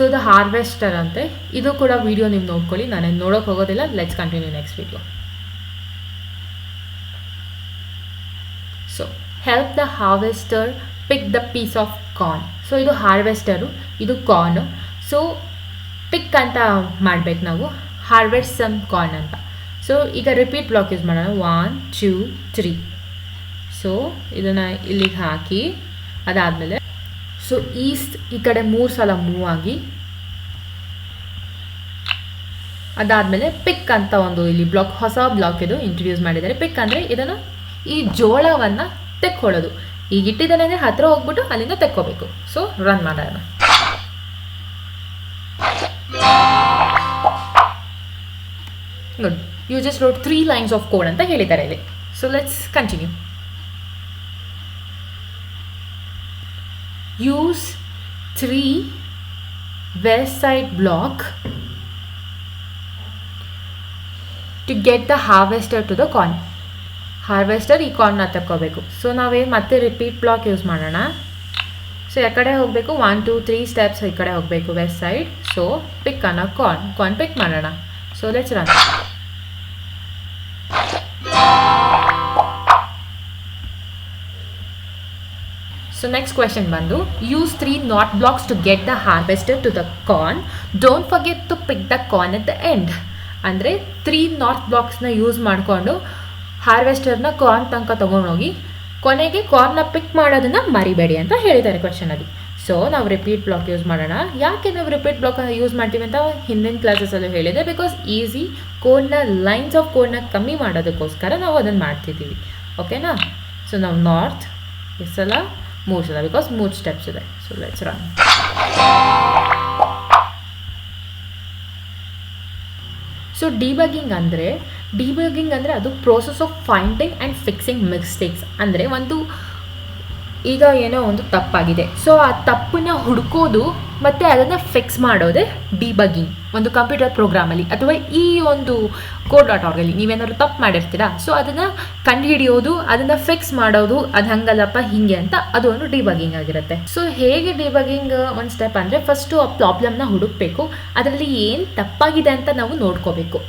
So the harvester ಅಂತೆ ಇದು ಕೂಡ ವಿಡಿಯೋ ನೀವು ನೋಡ್ಕೊಳ್ಳಿ ನಾನು ನೋಡೋಕೆ ಹೋಗೋದಿಲ್ಲ let's continue next video so help the harvester pick the piece of corn so ಇದು ಹಾರ್ವೆಸ್ಟರು ಇದು ಕಾರ್ನ್ ಸೊ ಪಿಕ್ ಅಂತ ಮಾಡ್ಬೇಕು ನಾವು ಹಾರ್ವೆಸ್ಟ್ ಸಮ್ ಕಾರ್ನ್ ಅಂತ ಸೊ ಈಗ ರಿಪೀಟ್ ಬ್ಲಾಕ್ ಯೂಸ್ ಮಾಡೋಣ. ಒನ್ ಟೂ ತ್ರೀ ಸೊ ಇದನ್ನು ಇಲ್ಲಿಗೆ ಹಾಕಿ, ಅದಾದಮೇಲೆ ಸೊ ಈಸ್ಟ್ ಈ ಕಡೆ ಮೂರು ಸಲ ಮೂವ್ ಆಗಿ, ಅದಾದಮೇಲೆ ಪಿಕ್ ಅಂತ ಒಂದು ಇಲ್ಲಿ ಬ್ಲಾಕ್ ಹೊಸ ಬ್ಲಾಕ್ ಇದು ಇಂಟ್ರೊಡ್ಯೂಸ್ ಮಾಡಿದ್ದಾರೆ. ಪಿಕ್ ಅಂದರೆ ಇದನ್ನು ಈ ಜೋಳವನ್ನು ತೆಕ್ಕೊಳ್ಳೋದು. ಈಗ ಇಟ್ಟಿದ್ದಾನೆ ಅಂದರೆ ಹತ್ತಿರ ಹೋಗ್ಬಿಟ್ಟು ಅಲ್ಲಿಂದ ತೆಕ್ಕೋಬೇಕು. ಸೊ ರನ್ ಮಾಡೋಣ. Good you just wrote three lines of code ಅಂತ ಹೇಳಿದ್ದಾರೆ ಇಲ್ಲಿ. So let's continue use three west side block to get the harvester to the corn harvester ಈ ಕಾರ್ನ ತಗೋಬೇಕು ಸೊ ನಾವೇನು ಮತ್ತೆ ರಿಪೀಟ್ ಬ್ಲಾಕ್ ಯೂಸ್ ಮಾಡೋಣ. ಸೊ ಈ ಕಡೆ ಹೋಗಬೇಕು? ಒನ್ ಟೂ ತ್ರೀ ಸ್ಟೆಪ್ಸ್ ಈ ಕಡೆ ಹೋಗಬೇಕು ವೆಸ್ಟ್ ಸೈಡ್ ಸೊ ಪಿಕ್ ಅನ್ನೋ ಕಾರ್ನ್ ಕಾರ್ನ್ ಪಿಕ್ ಮಾಡೋಣ. So let's run so next question ಬಂದು use three north blocks to get the harvester to the corn don't forget to pick the corn at the end ಅಂದರೆ three north ಬ್ಲಾಕ್ಸ್ನ use ಮಾಡಿಕೊಂಡು ಹಾರ್ವೆಸ್ಟರ್ನ corn ತನಕ ತೊಗೊಂಡೋಗಿ ಕೊನೆಗೆ ಕಾರ್ನ ಪಿಕ್ ಮಾಡೋದನ್ನ ಮರಿಬೇಡಿ ಅಂತ ಹೇಳಿದ್ದಾರೆ ಕ್ವೆಶನಲ್ಲಿ ಸೊ ನಾವು ರಿಪೀಟ್ ಬ್ಲಾಕ್ ಯೂಸ್ ಮಾಡೋಣ. ಯಾಕೆ ನಾವು ರಿಪೀಟ್ ಬ್ಲಾಕ್ ಯೂಸ್ ಮಾಡ್ತೀವಿ ಅಂತ ಹಿಂದಿನ ಕ್ಲಾಸಸಲ್ಲೂ ಹೇಳಿದೆ. ಬಿಕಾಸ್ ಈಸಿ ಕೋಡ್ನ ಲೈನ್ಸ್ ಆಫ್ ಕೋಡ್ನ ಕಮ್ಮಿ ಮಾಡೋದಕ್ಕೋಸ್ಕರ ನಾವು ಅದನ್ನು ಮಾಡ್ತಿದ್ದೀವಿ. ಓಕೆನಾ ಸೊ ನಾವು ನಾರ್ತ್ ಎಸ್ ಸಲ ಮೂರು ಸಲ ಬಿಕಾಸ್ ಮೂರು ಸ್ಟೆಪ್ಸ್ ಇದೆ. So let's run so debugging ಅಂದರೆ ಡಿಬಗಿಂಗ್ ಅಂದರೆ ಅದು process of finding and fixing mistakes ಅಂದರೆ ಒಂದು ಈಗ ಏನೋ ಒಂದು ತಪ್ಪಾಗಿದೆ. ಸೊ ಆ ತಪ್ಪನ್ನ ಹುಡುಕೋದು ಮತ್ತು ಅದನ್ನು ಫಿಕ್ಸ್ ಮಾಡೋದೇ ಡಿಬಗ್ಗಿಂಗ್ ಒಂದು ಕಂಪ್ಯೂಟರ್ ಪ್ರೋಗ್ರಾಮಲ್ಲಿ ಅಥವಾ ಈ ಒಂದು ಕೋಡ್ ಡಾಟ್ ಆರ್ಗಲ್ಲಿ ನೀವೇನಾದ್ರು ತಪ್ಪು ಮಾಡಿರ್ತೀರಾ? ಸೊ ಅದನ್ನು ಕಂಡುಹಿಡಿಯೋದು, ಅದನ್ನು ಫಿಕ್ಸ್ ಮಾಡೋದು, ಅದು ಹಂಗಲ್ಲಪ್ಪ, ಹಿಂಗೆ ಅಂತ ಅದು ಒಂದು ಡಿಬಗಿಂಗ್ ಆಗಿರುತ್ತೆ. ಸೊ ಹೇಗೆ ಡಿಬಗಿಂಗ್ ಒಂದು ಸ್ಟೆಪ್ ಅಂದರೆ ಫಸ್ಟು ಆ ಪ್ರಾಬ್ಲಮ್ನ ಹುಡುಕಬೇಕು, ಅದರಲ್ಲಿ ಏನು ತಪ್ಪಾಗಿದೆ ಅಂತ ನಾವು ನೋಡ್ಕೋಬೇಕು.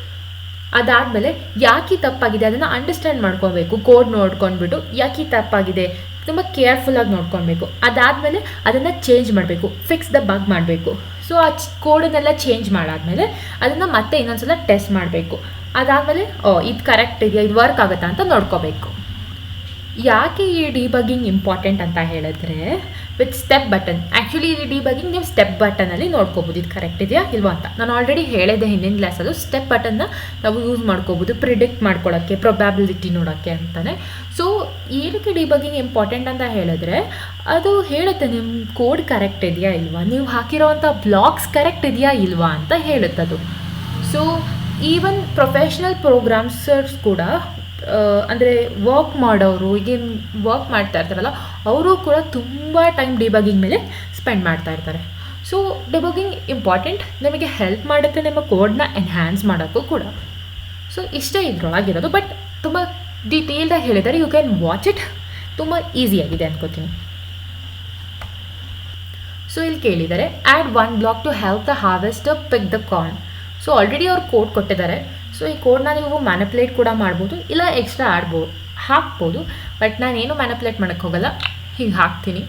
ಅದಾದಮೇಲೆ ಯಾಕೆ ತಪ್ಪಾಗಿದೆ? ಅದನ್ನು ಅಂಡರ್ಸ್ಟ್ಯಾಂಡ್ ಮಾಡ್ಕೋಬೇಕು ಕೋಡ್ ನೋಡ್ಕೊಂಡ್ಬಿಟ್ಟು ಯಾಕೆ ತಪ್ಪಾಗಿದೆ? ತುಂಬ ಕೇರ್ಫುಲ್ಲಾಗಿ ನೋಡ್ಕೊಬೇಕು ಅದಾದಮೇಲೆ ಅದನ್ನು ಚೇಂಜ್ ಮಾಡಬೇಕು. ಫಿಕ್ಸ್ ದ ಬಗ್ ಮಾಡಬೇಕು. ಸೊ ಆ ಕೋಡನ್ನೆಲ್ಲ ಚೇಂಜ್ ಮಾಡಾದಮೇಲೆ ಅದನ್ನು ಮತ್ತೆ ಇನ್ನೊಂದ್ಸಲ ಟೆಸ್ಟ್ ಮಾಡಬೇಕು. ಅದಾದಮೇಲೆ, ಓ, ಇದು ಕರೆಕ್ಟ್ ಇದೆಯಾ? ಇದು ವರ್ಕ್ ಆಗುತ್ತಾ ಅಂತ ನೋಡ್ಕೋಬೇಕು. ಯಾಕೆ ಈ ಡಿಬಗ್ಗಿಂಗ್ ಇಂಪಾರ್ಟೆಂಟ್ ಅಂತ ಹೇಳಿದ್ರೆ ವಿತ್ ಸ್ಟೆಪ್ ಬಟನ್ ಆ್ಯಕ್ಚುಲಿ ಈ ಡಿಬಗಿಂಗ್ ನೀವು ಸ್ಟೆಪ್ ಬಟನಲ್ಲಿ ನೋಡ್ಕೋಬೋದು. ಇದು ಕರೆಕ್ಟ್ ಇದೆಯಾ ಇಲ್ವಾ ಅಂತ. ನಾನು ಆಲ್ರೆಡಿ ಹೇಳಿದೆ ಹಿಂದಿನ ಕ್ಲಾಸಲ್ಲೂ ಸ್ಟೆಪ್ ಬಟನ್ನ ನಾವು ಯೂಸ್ ಮಾಡ್ಕೋಬೋದು ಪ್ರಿಡಿಕ್ಟ್ ಮಾಡ್ಕೊಳ್ಳೋಕ್ಕೆ ಪ್ರೊಬ್ಯಾಬಿಲಿಟಿ ನೋಡೋಕ್ಕೆ ಅಂತಲೇ ಸೊ ಏನಕ್ಕೆ ಡಿಬಗಿಂಗ್ ಇಂಪಾರ್ಟೆಂಟ್ ಅಂತ ಹೇಳಿದ್ರೆ, ಅದು ಹೇಳುತ್ತೆ ನಿಮ್ಮ ಕೋಡ್ ಕರೆಕ್ಟ್ ಇದೆಯಾ ಇಲ್ವಾ, ನೀವು ಹಾಕಿರೋವಂಥ ಬ್ಲಾಗ್ಸ್ ಕರೆಕ್ಟ್ ಇದೆಯಾ ಇಲ್ವಾ ಅಂತ ಹೇಳುತ್ತದು. ಸೊ ಈವನ್ ಪ್ರೊಫೆಷ್ನಲ್ ಪ್ರೋಗ್ರಾಮ್ಸರ್ಸ್ ಕೂಡ ಅಂದರೆ ವಾಕ್ ಮಾಡೋರು, ಈಗೇನು ವರ್ಕ್ ಮಾಡ್ತಾ ಇರ್ತಾರಲ್ಲ, ಅವರು ಕೂಡ ತುಂಬ ಟೈಮ್ ಡಿಬಗಿಂಗ್ ಮೇಲೆ ಸ್ಪೆಂಡ್ ಮಾಡ್ತಾ ಇರ್ತಾರೆ. ಸೊ ಡಿಬಗಿಂಗ್ ಇಂಪಾರ್ಟೆಂಟ್ ನಮಗೆ ಹೆಲ್ಪ್ ಮಾಡುತ್ತೆ ನಿಮ್ಮ ಕೋಡ್ನ ಎನ್ಹ್ಯಾನ್ಸ್ ಮಾಡೋಕ್ಕೂ ಕೂಡ. ಸೊ ಇಷ್ಟೇ ಇದ್ರೊಳಗಿರೋದು ಬಟ್ ತುಂಬ ಡೀಟೇಲ್ಡಾಗಿ ಹೇಳಿದ್ದಾರೆ ಯು ಕ್ಯಾನ್ ವಾಚ್ ಇಟ್ ತುಂಬ ಈಸಿಯಾಗಿದೆ ಅನ್ಕೋತೀನಿ. ಸೊ ಇಲ್ಲಿ ಕೇಳಿದ್ದಾರೆ add one block to help the harvest pick the corn so already ಅವ್ರು ಕೋಡ್ ಕೊಟ್ಟಿದ್ದಾರೆ. ಸೊ ಈ ಕೋಡ್ನ ನೀವು ಮ್ಯಾನಿಪ್ಯುಲೇಟ್ ಕೂಡ ಮಾಡ್ಬೋದು, ಇಲ್ಲ ಎಕ್ಸ್ಟ್ರಾ ಆಡ್ಬೋದು ಹಾಕ್ಬೋದು. ಬಟ್ ನಾನೇನು ಮ್ಯಾನಿಪ್ಯುಲೇಟ್ ಮಾಡೋಕ್ಕೆ ಹೋಗಲ್ಲ. ಹೀಗೆ ಹಾಕ್ತೀನಿ.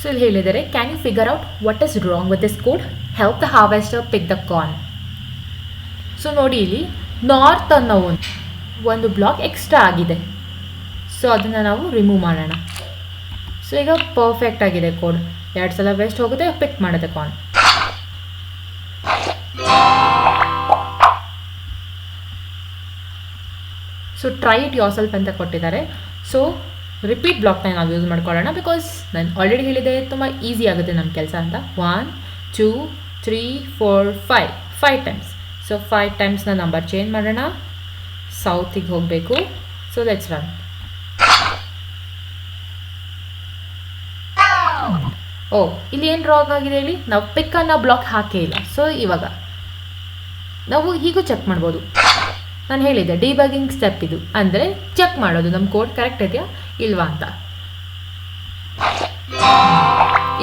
ಸೊ ಇಲ್ಲಿ ಹೇಳಿದರೆ can you figure out what is wrong with this code help the harvester pick the corn so ನೋಡಿ ಇಲ್ಲಿ ನಾರ್ತ್ ಅನ್ನೋ ಒಂದು ಒಂದು ಬ್ಲಾಕ್ ಎಕ್ಸ್ಟ್ರಾ ಆಗಿದೆ. ಸೊ ಅದನ್ನು ನಾವು ರಿಮೂವ್ ಮಾಡೋಣ. ಸೊ ಈಗ ಪರ್ಫೆಕ್ಟ್ ಆಗಿದೆ ಕೋಡ್ ಎರಡು ಸಲ ವೆಸ್ಟ್ ಹೋಗುತ್ತೆ ಪಿಕ್ ಮಾಡುತ್ತೆ corn so try it yourself ಅಂತ ಕೊಟ್ಟಿದ್ದಾರೆ. ಸೊ ರಿಪೀಟ್ ಬ್ಲಾಕ್ನ ನಾವು ಯೂಸ್ ಮಾಡ್ಕೊಳ್ಳೋಣ ಬಿಕಾಸ್ ನಾನು ಆಲ್ರೆಡಿ ಹೇಳಿದೆ ತುಂಬ ಈಸಿ ಆಗುತ್ತೆ ನಮ್ಮ ಕೆಲಸ ಅಂತ. One two three four five five times so five ಟೈಮ್ಸ್ನ number change ಮಾಡೋಣ. ಸೌತಿಗೆ ಹೋಗಬೇಕು. ಸೊ ಲೆಟ್ಸ್ ರನ್ ಓ ಇಲ್ಲಿ ಏನು ರಾಂಗ್ ಆಗಿದೆ ಹೇಳಿ? ನಾವು ಪಿಕ್ಕನ್ನು ಬ್ಲಾಕ್ ಹಾಕೇ ಇಲ್ಲ. ಸೊ ಇವಾಗ ನಾವು ಹೀಗೂ ಚೆಕ್ ಮಾಡ್ಬೋದು. ನಾನು ಹೇಳಿದ್ದೆ ಡಿಬಗಿಂಗ್ ಸ್ಟೆಪ್ ಇದು. ಅಂದರೆ ಚೆಕ್ ಮಾಡೋದು. ನಮ್ಮ ಕೋಡ್ ಕರೆಕ್ಟ್ ಇದೆಯಾ? ಇಲ್ವಾ ಅಂತ.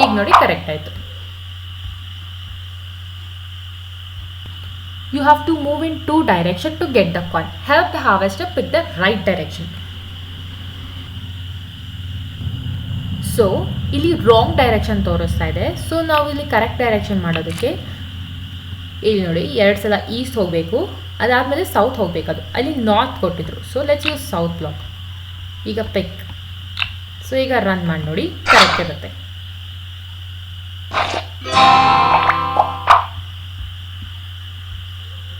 ಈಗ ನೋಡಿ ಕರೆಕ್ಟ್ ಆಯಿತು. You have to move in two direction to get the coin help the harvester with the right direction so ಇಲ್ಲಿ ರಾಂಗ್ ಡೈರೆಕ್ಷನ್ ತೋರಿಸ್ತಾ ಇದೆ. ಸೊ ನಾವು ಇಲ್ಲಿ ಕರೆಕ್ಟ್ ಡೈರೆಕ್ಷನ್ ಮಾಡೋದಕ್ಕೆ ಇಲ್ಲಿ ನೋಡಿ, ಎರಡು ಸಲ ಈಸ್ಟ್ ಹೋಗಬೇಕು. ಅದಾದಮೇಲೆ ಸೌತ್ ಹೋಗಬೇಕು ಅದು. ಅಲ್ಲಿ ನಾರ್ತ್ ಕೊಟ್ಟಿದ್ರು. So let's use south block ಈಗ ಪೆಕ್ ಸೊ ಈಗ ರನ್ ಮಾಡಿ ನೋಡಿ ಕರೆಕ್ಟ್ ಇರುತ್ತೆ.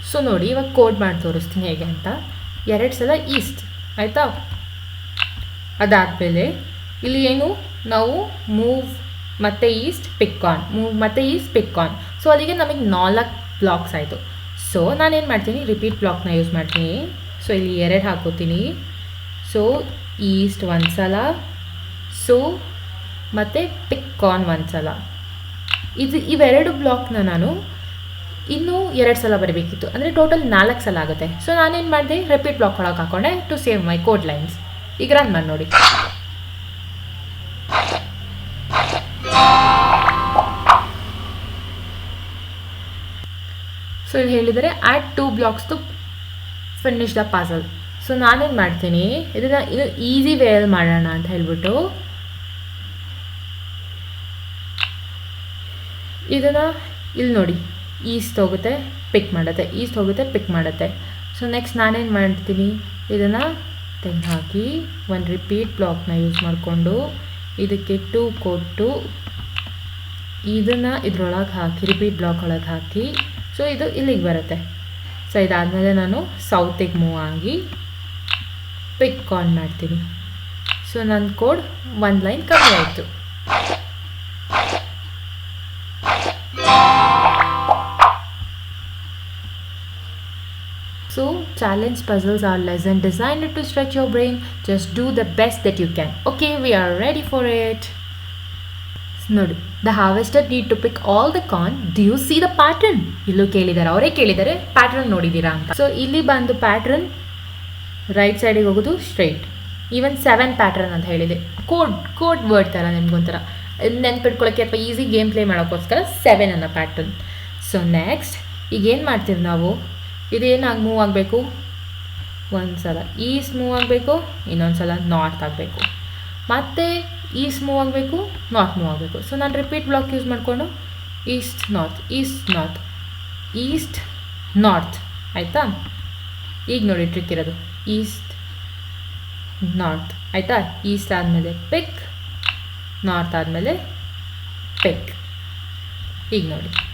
ಸೊ ನೋಡಿ, ಇವಾಗ ಕೋಡ್ ಮಾಡಿ ತೋರಿಸ್ತೀನಿ ಹೇಗೆ ಅಂತ. ಎರಡು ಸಲ ಈಸ್ಟ್ ಆಯಿತಾ? ಅದಾದಮೇಲೆ ಇಲ್ಲಿ ಏನು? ನಾವು ಮೂವ್ ಮತ್ತು ಈಸ್ಟ್ ಪಿಕ್ ಆನ್ ಮೂವ್ ಮತ್ತು ಈಸ್ಟ್ ಪಿಕ್ ಆನ್ ಸೊ ಅಲ್ಲಿಗೆ ನಮಗೆ ನಾಲ್ಕು ಬ್ಲಾಕ್ಸ್ ಆಯಿತು. ಸೊ ನಾನೇನು ಮಾಡ್ತೀನಿ? ರಿಪೀಟ್ ಬ್ಲಾಕ್ನ ಯೂಸ್ ಮಾಡ್ತೀನಿ. ಸೊ ಇಲ್ಲಿ ಎರಡು ಹಾಕೋತೀನಿ. ಸೊ ಈಸ್ಟ್ ಒಂದು ಸಲ ಸೊ ಮತ್ತು ಪಿಕ್ ಆನ್ ಒಂದು ಸಲ ಇದು ಇವೆರಡು ಬ್ಲಾಕ್ನ ನಾನು ಇನ್ನೂ ಎರಡು ಸಲ ಬರಬೇಕಿತ್ತು. ಅಂದರೆ ಟೋಟಲ್ ನಾಲ್ಕು ಸಲ ಆಗುತ್ತೆ. ಸೊ ನಾನೇನು ಮಾಡಿದೆ? ರಿಪೀಟ್ ಬ್ಲಾಕ್ ಒಳಗೆ ಹಾಕೊಂಡೆ to save my code lines ಈಗ ರನ್ ಮಾಡಿ ನೋಡಿ. ಸೊ ಇಲ್ಲಿ ಹೇಳಿದರೆ add two blocks to finish the puzzle so ನಾನೇನು ಮಾಡ್ತೀನಿ? ಇದನ್ನು ಇದು ಈಸಿ ವೇಯಲ್ಲಿ ಮಾಡೋಣ ಅಂತ ಹೇಳ್ಬಿಟ್ಟು, ಇದನ್ನು ಇಲ್ಲಿ ನೋಡಿ. ಈಸ್ಟ್ ಹೋಗುತ್ತೆ ಪಿಕ್ ಮಾಡುತ್ತೆ. ಈಸ್ಟ್ ಹೋಗುತ್ತೆ ಪಿಕ್ ಮಾಡುತ್ತೆ. ಸೊ ನೆಕ್ಸ್ಟ್ ನಾನೇನು ಮಾಡ್ತೀನಿ? ಇದನ್ನು ತೆಗೆದು ಹಾಕಿ ಒಂದು ರಿಪೀಟ್ ಬ್ಲಾಕ್ನ ಯೂಸ್ ಮಾಡಿಕೊಂಡು, ಇದಕ್ಕೆ ಟೂ ಕೊಟ್ಟು, ಇದನ್ನು ಇದ್ರೊಳಗೆ ಹಾಕಿ ರಿಪೀಟ್ ಬ್ಲಾಕ್ ಒಳಗೆ ಹಾಕಿ ಸೊ ಇದು ಇಲ್ಲಿಗೆ ಬರುತ್ತೆ. ಸೊ ಇದಾದಮೇಲೆ ನಾನು ಸೌತಿಗೆ ಮೂವ್ ಆಗಿ ಪಿಕ್ ಆನ್ ಮಾಡ್ತೀನಿ. ಸೊ ನನ್ನ ಕೋಡ್ ಒಂದು ಲೈನ್ ಕಮ್ಮಿ ಆಯಿತು. So challenge puzzles are lesson design to stretch your brain just do the best that you can okay we are ready for it ನೋಡಿ the harvester need to pick all the corn you see the pattern ಇಲ್ಲೂ ಕೇಳಿದ್ದಾರೆ ಅವರೇ ಕೇಳಿದ್ದಾರೆ pattern ನೋಡಿದ್ದೀರಾ ಅಂತ. So ಇಲ್ಲಿ ಬಂದು pattern right ಸೈಡಿಗೆ ಹೋಗೋದು ಸ್ಟ್ರೈಟ್ ಈವನ್ ಸೆವೆನ್ ಪ್ಯಾಟರ್ನ್ ಅಂತ ಹೇಳಿದೆ. ಕೋಡ್ ಕೋಡ್ ವರ್ಡ್ ಥರ ನಿಮ್ಗೊಂಥರ. ನೆನ್ಪಿಟ್ಕೊಳ್ಳೋಕ್ಕೆ ಅಥವಾ ಈಸಿ ಗೇಮ್ ಪ್ಲೇ ಮಾಡೋಕ್ಕೋಸ್ಕರ ಸೆವೆನ್ ಅನ್ನೋ ಪ್ಯಾಟರ್ನ್ ಸೊ ನೆಕ್ಸ್ಟ್ ಈಗ ಏನು ಮಾಡ್ತೀವಿ ನಾವು? ಇದೇನಾಗಿ ಮೂವ್ ಆಗಬೇಕು? ಒಂದು ಸಲ ಈಸ್ಟ್ ಮೂವ್ ಆಗಬೇಕು ಇನ್ನೊಂದು ಸಲ ನಾರ್ತ್ ಆಗಬೇಕು. ಮತ್ತು ಈಸ್ಟ್ ಮೂವ್ ಆಗಬೇಕು, ನಾರ್ತ್ ಮೂವ್ ಆಗಬೇಕು. ಸೊ ನಾನು ರಿಪೀಟ್ ಬ್ಲಾಕ್ ಯೂಸ್ ಮಾಡಿಕೊಂಡು, east, north east north east, north. ಆಯಿತಾ? ಈಗ ನೋಡಿ ಟ್ರಿಕ್ ಇರೋದು. East, north. ಆಯಿತಾ? ಈಸ್ಟ್ ಆದಮೇಲೆ ಪಿಕ್ ನಾರ್ತ್ ಆದಮೇಲೆ ಪೆಕ್ ಈಗ ನೋಡಿ.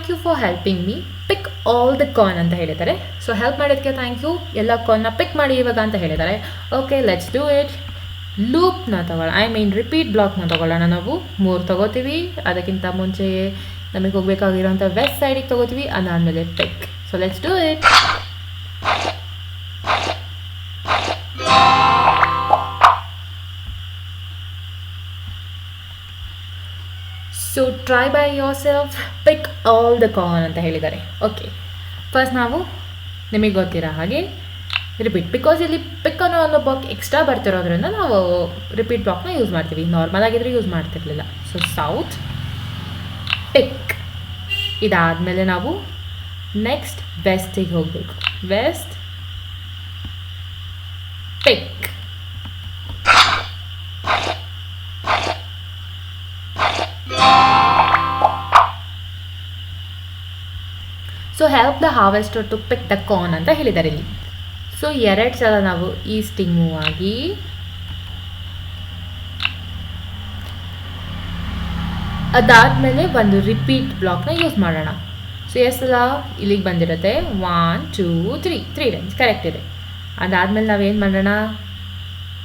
Thank you for helping me pick all the corn ಅಂತ ಹೇಳಿದ್ದಾರೆ. ಸೊ ಹೆಲ್ಪ್ ಮಾಡೋದಕ್ಕೆ ಥ್ಯಾಂಕ್ ಯು ಎಲ್ಲ ಕಾನ್ನ ಪಿಕ್ ಮಾಡಿ ಇವಾಗ ಅಂತ ಹೇಳಿದ್ದಾರೆ. ಓಕೆ ಲೆಟ್ಸ್ ಡೂ ಇಟ್ ಲೂಪ್ನ ತಗೊಳ್ಳೋಣ. ಐ ಮೀನ್ ರಿಪೀಟ್ ಬ್ಲಾಕ್ನ ತಗೊಳ್ಳೋಣ ನಾವು. ಮೂರು ತಗೋತೀವಿ. ಅದಕ್ಕಿಂತ ಮುಂಚೆಯೇ ನಮಗೆ ಹೋಗಬೇಕಾಗಿರೋಂಥ ವೆಸ್ಟ್ ಸೈಡಿಗೆ ತಗೋತೀವಿ. ಅದಾದಮೇಲೆ pick so let's do it try by yourself pick all the corn ಅಂತ ಹೇಳಿದ್ದಾರೆ. ಓಕೆ ಫಸ್ಟ್ ನಾವು ನಿಮಗೆ ಗೊತ್ತಿರೋ ಹಾಗೆ ರಿಪೀಟ್ ಬಿಕಾಸ್ ಇಲ್ಲಿ ಪಿಕ್ ಅನ್ನೋ ಒಂದು ಬಾಕ್ ಎಕ್ಸ್ಟ್ರಾ ಬರ್ತಿರೋದ್ರಿಂದ ನಾವು ರಿಪೀಟ್ ಬ್ಲಾಕ್ನ ಯೂಸ್ ಮಾಡ್ತೀವಿ. ನಾರ್ಮಲ್ ಆಗಿದ್ರೆ ಯೂಸ್ ಮಾಡ್ತಿರ್ಲಿಲ್ಲ. ಸೊ ಸೌತ್ ಪಿಕ್ ಇದಾದಮೇಲೆ ನಾವು ನೆಕ್ಸ್ಟ್ ವೆಸ್ಟಿಗೆ ಹೋಗಬೇಕು. West pick so help the harvester to pick the corn ಅಂತ ಹೇಳಿದ್ದಾರೆ ಇಲ್ಲಿ. ಸೊ ಎರಡು ಸಲ ನಾವು ಈಸ್ಟಿಂಗ್ ಮೂವ್ ಆಗಿ ಅದಾದಮೇಲೆ ಒಂದು ರಿಪೀಟ್ ಬ್ಲಾಕ್ನ ಯೂಸ್ ಮಾಡೋಣ. ಸೊ ಎಷ್ಟು ಸಲ ಇಲ್ಲಿಗೆ ಬಂದಿರುತ್ತೆ. One two three three times correct ಇದೆ. ಅದಾದಮೇಲೆ ನಾವೇನು ಮಾಡೋಣ?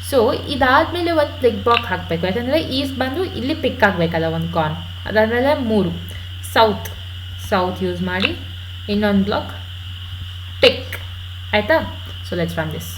ಸೊ ಇದಾದಮೇಲೆ ಒಂದು ಪ್ಲಿಕ್ ಬ್ಲಾಕ್ ಹಾಕಬೇಕು. ಯಾಕಂದರೆ ಈಸ್ಟ್ ಬಂದು ಇಲ್ಲಿ ಪಿಕ್ ಆಗಬೇಕಲ್ಲ ಒಂದು ಕಾರ್ನ್ ಅದಾದಮೇಲೆ ಮೂರು. ಸೌತ್ ಸೌತ್ ಯೂಸ್ ಮಾಡಿ ಇನ್ನೊಂದು ಬ್ಲಾಕ್ ಟಿಕ್ ಆಯಿತಾ ಸೊ ಲೆಟ್ಸ್ ರನ್ ದಿಸ್